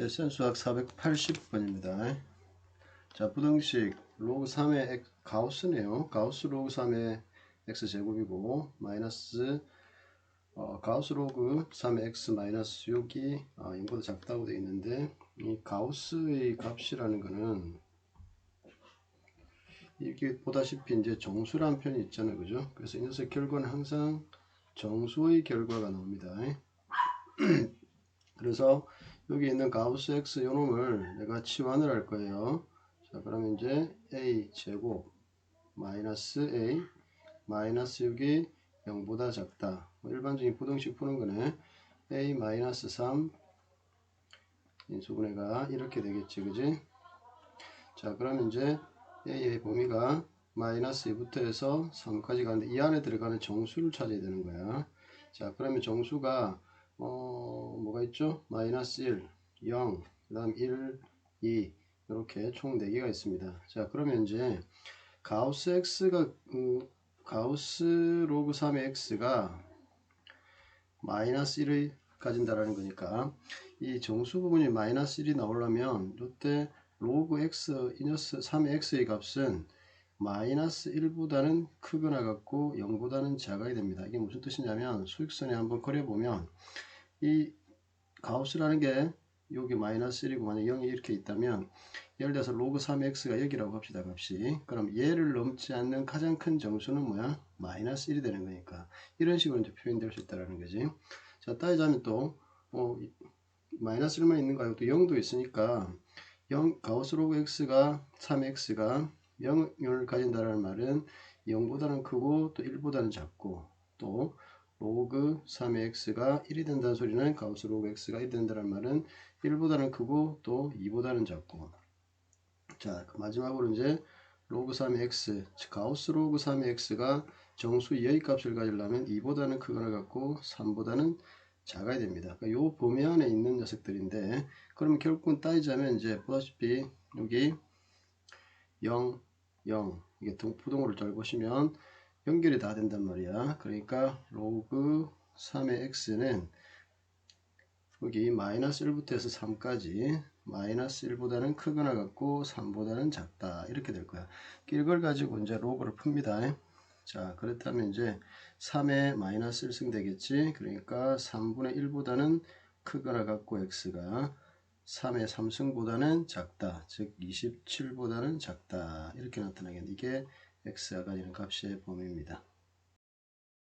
예, 센수학 480번입니다. 자, 부등식 로그 3의 X, 가우스네요. 가우스 로그 3의 x제곱이고 마이너스 어, 가우스 로그 3의 x 마이너스 6이 어, 0보다 작다고 되어 있는데 이 가우스의 값이라는 거는 이게 보다시피 이제 정수란 편이 있잖아요. 그죠? 그래서 이 녀석 결과는 항상 정수의 결과가 나옵니다. 그래서 여기 있는 가우스 x 요놈을 내가 치환을 할 거예요. 자, 그러면 이제 a 제곱 마이너스 a 마이너스 6이 0보다 작다. 뭐 일반적인 부등식 푸는 거네. a 마이너스 3 인수분해가 이렇게 되겠지, 그지? 자, 그러면 이제 a의 범위가 마이너스 2부터 해서 3까지 가는데 이 안에 들어가는 정수를 찾아야 되는 거야. 자, 그러면 정수가 어, 뭐가 있죠? 마이너스 1, 0, 그 다음 1, 2 이렇게 총 4개가 있습니다. 자, 그러면 이제 가우스 x가 음, 가우스 로그 3의 x가 마이너스 1을 가진다라는 거니까 이 정수 부분이 마이너스 1이 나오려면 이때 로그 x 이너스 3의 x의 값은 마이너스 1보다는 크거나 같고 0보다는 작아야 됩니다. 이게 무슨 뜻이냐면 수익선에 한번 그려보면 이 가우스라는 게 여기 마이너스 1이고 만약 0이 이렇게 있다면 예를 들어서 로그 3x가 여기라고 합시다 값이. 그럼 얘를 넘지 않는 가장 큰 정수는 뭐야? 마이너스 1이 되는 거니까. 이런 식으로 이제 표현될 수 있다는 거지. 자 따지자면 또 어, 마이너스 1만 있는 거 아니고 또 0도 있으니까 0 가우스 로그 x가 3x가 0을 가진다는 말은 0보다는 크고 또 1보다는 작고 또 로그 3의 x가 1이 된다는 소리는 가우스 로그 x가 1이 된다는 말은 1보다는 크고 또 2보다는 작고 자그 마지막으로 이제 로그 3의 x 즉 가우스 로그 3의 x가 정수 2의 값을 가지려면 2보다는 크거나 같고 3보다는 작아야 됩니다. 그러니까 요 범위 안에 있는 녀석들인데 그러면 결국은 따지자면 이제 보다시피 여기 0, 0 이게 부동호를 잘 보시면 연결이 다 된단 말이야. 그러니까 로그 3의 x는 여기 마이너스 1부터 해서 3까지 마이너스 1보다는 크거나 같고 3보다는 작다 이렇게 될 거야. 이걸 가지고 이제 로그를 풉니다. 자 그렇다면 이제 3의 마이너스 1승 되겠지. 그러니까 3분의 1보다는 크거나 같고 x가 3의 3승보다는 작다. 즉 27보다는 작다. 이렇게 나타나겠네. 이게 x가 가지는 값의 범위입니다.